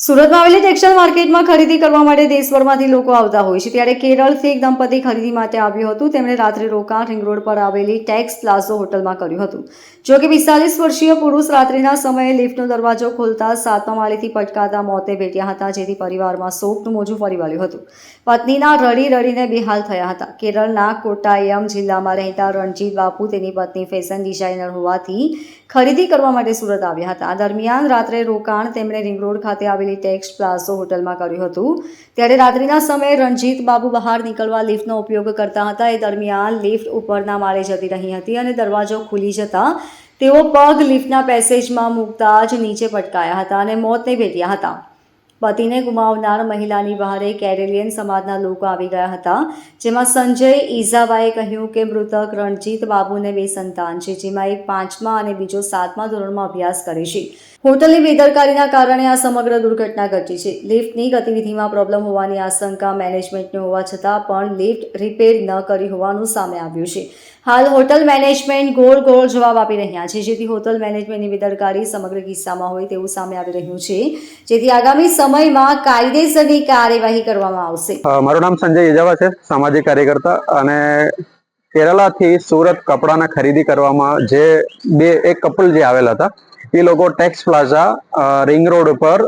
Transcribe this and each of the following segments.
સુરતમાં આવેલી ટેક્સટાઇલ માર્કેટમાં ખરીદી કરવા માટે દેશભરમાંથી લોકો આવતા હોય છે. ત્યારે કેરળથી એક દંપતી ખરીદી માટે આવ્યું હતું. તેમણે રાત્રે રોકાણ રિંગ રોડ પર આવેલી ટેક્સ પ્લાઝો હોટલમાં કર્યું હતું. જો કે પિસ્તાલીસ વર્ષીય પુરુષ રાત્રિના સમયે લિફ્ટનો દરવાજો ખોલતા સાતમા માળેથી પટકાતા મોતે ભેટ્યા હતા, જેથી પરિવારમાં શોકનું મોજું ફરી વળ્યું હતું. પત્નીના રડી રડીને બેહાલ થયા હતા. કેરળના કોટાયમ જિલ્લામાં રહેતા રણજીત બાપુ તેની પત્ની ફેશન ડિઝાઇનર હોવાથી ખરીદી કરવા માટે સુરત આવ્યા હતા. દરમિયાન રાત્રે રોકાણ તેમણે રિંગ રોડ ખાતે આવેલી ટેક્સ પ્લાઝો હોટલમાં કર્યું હતું. ત્યારે રાત્રિના સમયે રણજીત બાબુ બહાર નીકળવા લિફ્ટનો ઉપયોગ કરતા હતા. એ દરમિયાન લિફ્ટ ઉપરના માળે જતી રહી હતી અને દરવાજો ખુલી જતા તેઓ પગ લિફ્ટના પેસેજમાં મૂકતા જ નીચે પટકાયા હતા અને મોતને ભેટ્યા હતા. પતિને ગુમાવનાર મહિલાની બહારે કેરેલિયન સમાજના લોકો આવી ગયા હતા, જેમાં સંજય ઈઝાબાએ કહ્યું કે મૃતક રણજીત બાબુને બે સંતાન છે, જેમાં એક પાંચમા અને બીજો સાતમા ધોરણમાં અભ્યાસ કરે છે. હોટલની બેદરકારીના કારણે આ સમગ્ર દુર્ઘટના ઘટી છે. લિફ્ટની ગતિવિધિમાં પ્રોબ્લેમ હોવાની આશંકા મેનેજમેન્ટને હોવા છતાં પણ લિફ્ટ રિપેર ન કરી હોવાનું સામે આવ્યું છે. હાલ હોટલ મેનેજમેન્ટ ગોળ ગોળ જવાબ આપી રહ્યા છે. જેથી હોટલ મેનેજમેન્ટની બેદરકારી સમગ્ર કિસ્સામાં હોય તેવું સામે આવી રહ્યું છે. જેથી આગામી સમયમાં કાયદેસરની કાર્યવાહી કરવામાં આવશે. મારું નામ સંજય ઇજાવા છે, સામાજિક કાર્યકર્તા. અને કેરલાથી સુરત કપડાના ખરીદી કરવામાં જે બે, એક કપલ જે આવેલા હતા એ લોકો ટેક્સ પ્લાઝા રિંગ રોડ ઉપર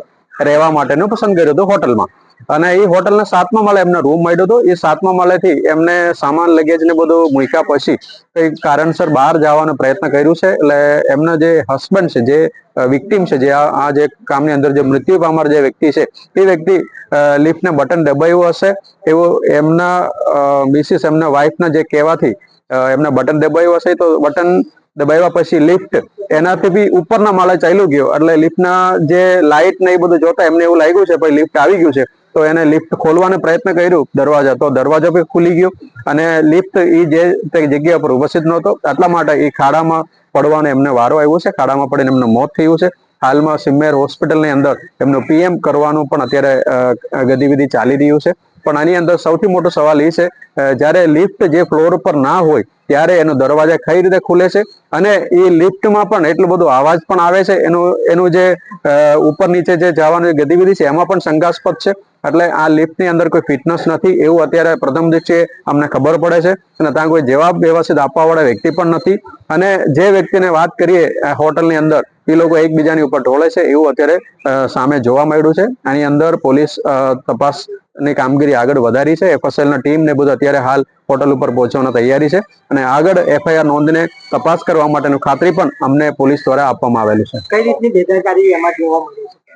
રહેવા માટેનું પસંદ કર્યું હતું હોટલમાં. અને એ હોટલના સાતમા માળે એમને રૂમ મળ્યો હતો. એ સાતમા માળેથી એમને સામાન લગેજ ને બધું મૂક્યા પછી કંઈક કારણસર બહાર જવાનો પ્રયત્ન કર્યું છે. એટલે એમના જે હસબન્ડ છે, જે વિક્ટીમ છે, જે આ જે કામની અંદર જે મૃત્યુ પામર જે વ્યક્તિ છે, એ વ્યક્તિ લિફ્ટને બટન દબાયું હશે. એવું એમના મિસિસ એમના વાઇફના જે કહેવાથી એમને બટન દબાયું હશે. તો બટન દબાવ્યા પછી લિફ્ટ એનાથી બી ઉપરના માળે ચાલ્યું ગયો. એટલે લિફ્ટના જે લાઇટ ને એ બધું જોતા એમને એવું લાગ્યું છે પછી લિફ્ટ આવી ગયું છે. તો એને લિફ્ટ ખોલવાનો પ્રયત્ન કર્યું દરવાજા. તો દરવાજો બી ખુલી ગયો અને લિફ્ટ એ જે તે જગ્યા પર ઉપસ્થિત નહોતો. એટલા માટે એ ખાડામાં પડવાનો એમને વારો આવ્યો છે. ખાડામાં પડીને એમનું મોત થયું છે. હાલમાં સિમ્મેર હોસ્પિટલની અંદર એમનું પીએમ કરવાનું પણ અત્યારે ગતિવિધિ ચાલી રહ્યું છે. પણ આની અંદર સૌથી મોટો સવાલ એ છે જ્યારે લિફ્ટ જે ફ્લોર પર ના હોય ત્યારે એનો દરવાજા કઈ રીતે ખુલે છે? અને એ લિફ્ટમાં પણ એટલો બધો અવાજ પણ આવે છે, એનું એનું જે ઉપર નીચે જે જવાનું ગતિવિધિ છે, એમાં પણ શંકાસ્પદ છે. એટલે આ લિફ્ટની અંદર કોઈ ફિટનેસ નથી એવું અત્યારે પ્રથમ છે અમને ખબર પડે છે અને ત્યાં કોઈ જવાબ વ્યવસ્થિત આપવા વાળા વ્યક્તિ પણ નથી. અને જે વ્યક્તિને વાત કરીએ હોટલની અંદર, એ લોકો એકબીજાની ઉપર ઢોળે છે એવું અત્યારે સામે જોવા મળ્યું છે. આની અંદર પોલીસ તપાસની કામગીરી આગળ વધારી છે. એફએસએલ ટીમ ને બધું અત્યારે હાલ હોટલ ઉપર પહોંચવાની તૈયારી છે અને આગળ એફઆઈઆર નોંધને તપાસ કરવા માટેનું ખાતરી પણ અમને પોલીસ દ્વારા આપવામાં આવેલી છે. કઈ રીતની બેદરકારી એમાં જોવા મળી છે?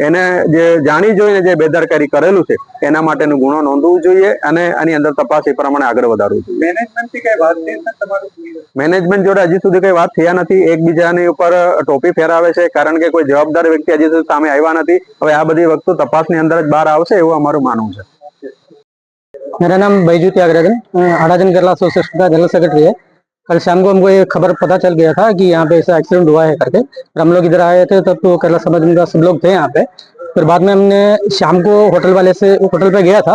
એને જે જાણી જોઈને જે બેદરકારી કરેલું છે એના માટેનો ગુનો નોંધવું જોઈએ અને આની અંદર તપાસ એ પ્રમાણે આગળ વધારવું જોઈએ મેનેજમેન્ટ થી કઈ વાત થઈ છે તમારું મેનેજમેન્ટ જોડે હજી સુધી કઈ વાત થયા નથી એકબીજાની ઉપર ટોપી ફેરાવે છે કારણ કે કોઈ જવાબદાર વ્યક્તિ હજી સુધી સામે આવ્યા નથી હવે આ બધી વસ્તુ તપાસની અંદર જ બહાર આવશે એવું અમારું માનવું છે मेरा नाम बैजू त्यागराजन आराजन केरला एसोसिएशन का जनरल सेक्रेटरी है कल शाम को हमको ये खबर पता चल गया था कि यहाँ पे ऐसा एक्सीडेंट हुआ है करके। फिर हम लोग इधर आए थे, तब तो केरला समाज का सब लोग थे यहाँ पे। फिर बाद में हमने शाम को होटल वाले से होटल पे गया था।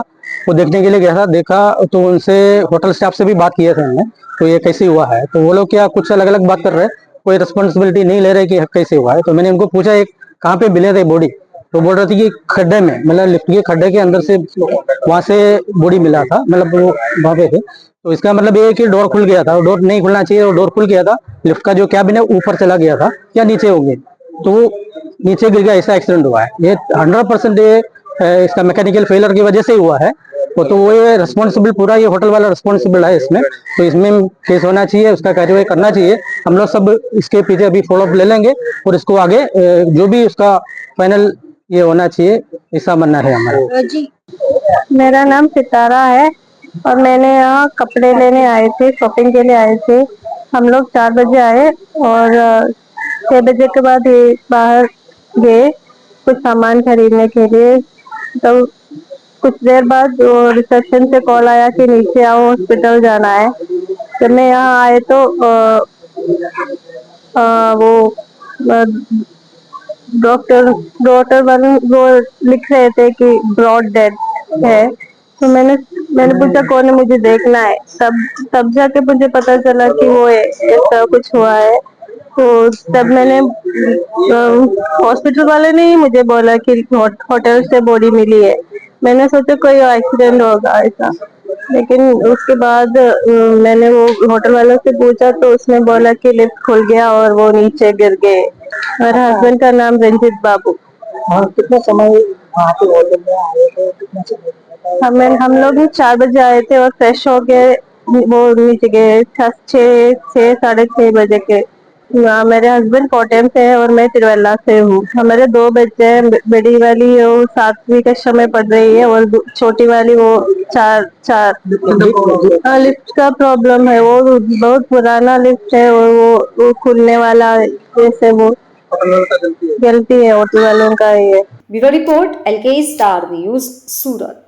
वो देखने के लिए गया था, देखा तो उनसे होटल स्टाफ से भी बात किए थे हमने तो ये कैसे हुआ है? तो वो लोग क्या कुछ अलग अलग बात कर रहे हैं? कोई रिस्पॉन्सिबिलिटी नहीं ले रहे कि कैसे हुआ है? तो मैंने उनको पूछा, एक, कहाँ पे मिले थे बॉडी तो बोल रहे थे कि खड्डे में मतलब लिफ्ट के खड्डे के अंदर से वहाँ से बॉडी मिला था मतलब वो वहाँ पे थे। तो इसका मतलब ये कि डोर खुल गया था। डोर नहीं खुलना चाहिए और डोर खुल गया था। लिफ्ट का जो कैबिन है ऊपर चला गया था या नीचे हो गया। तो नीचे गिर गया, ऐसा एक्सीडेंट हुआ है। ये हंड्रेड परसेंट ये इसका मैकेनिकल फेलियर की वजह से ही हुआ है। वो तो वो ये रिस्पॉन्सिबल पूरा ये होटल वाला रिस्पॉन्सिबल है इसमें। तो इसमें केस होना चाहिए, उसका कार्यवाही करना चाहिए। हम लोग सब इसके पीछे अभी फॉलो अप ले लेंगे और इसको आगे जो भी उसका फाइनल ये होना चाहिए, ऐसा मानना है हमारा। मेरा नाम सितारा है। और मैंने यहाँ कपड़े लेने आए थे शॉपिंग के लिए आए थे। हम लोग चार बजे आए और छह बजे के बाद ये बाहर गए कुछ सामान खरीदने के लिए। तो कुछ देर बाद रिसेप्शन से कॉल आया कि नीचे आओ हॉस्पिटल जाना है। जब मैं यहाँ आए तो अ, अ, वो डॉक्टर डॉक्टर वाले वो लिख रहे थे कि ब्रॉड डेड है। तो मैंने मैंने पूछा कौन है मुझे देखना है? तब तब जाके मुझे पता चला कि वो ऐसा कुछ हुआ है। तो तब मैंने हॉस्पिटल वाले ने ही मुझे बोला कि होटल से बॉडी मिली है। मैंने सोचा कोई एक्सीडेंट होगा ऐसा। लेकिन उसके बाद मैंने वो होटल वालों से पूछा तो उसने बोला कि लिफ्ट खुल गया और वो नीचे गिर गए। मेरे हस्बैंड का नाम रंजित बाबू। हाँ कितने समय वहाँ पे होटल में आए थे कितने समय? हमें हम लोग भी चार बजे आए थे और फ्रेश हो गए वो नीचे गए छः छः साढ़े छः बजे के। मेरे हस्बैंड कोटेम से है और मैं तिरवेला से हूँ। हमारे दो बच्चे हैं बड़ी वाली वो सातवीं कक्षा में पढ़ रही है और छोटी वाली वो चार चार हाँ लिफ्ट का प्रॉब्लम है। वो बहुत पुराना लिफ्ट है और वो, वो खुलने वाला जैसे वो गलती है। ऑटो वालों का ये bureau report L K star news Surat.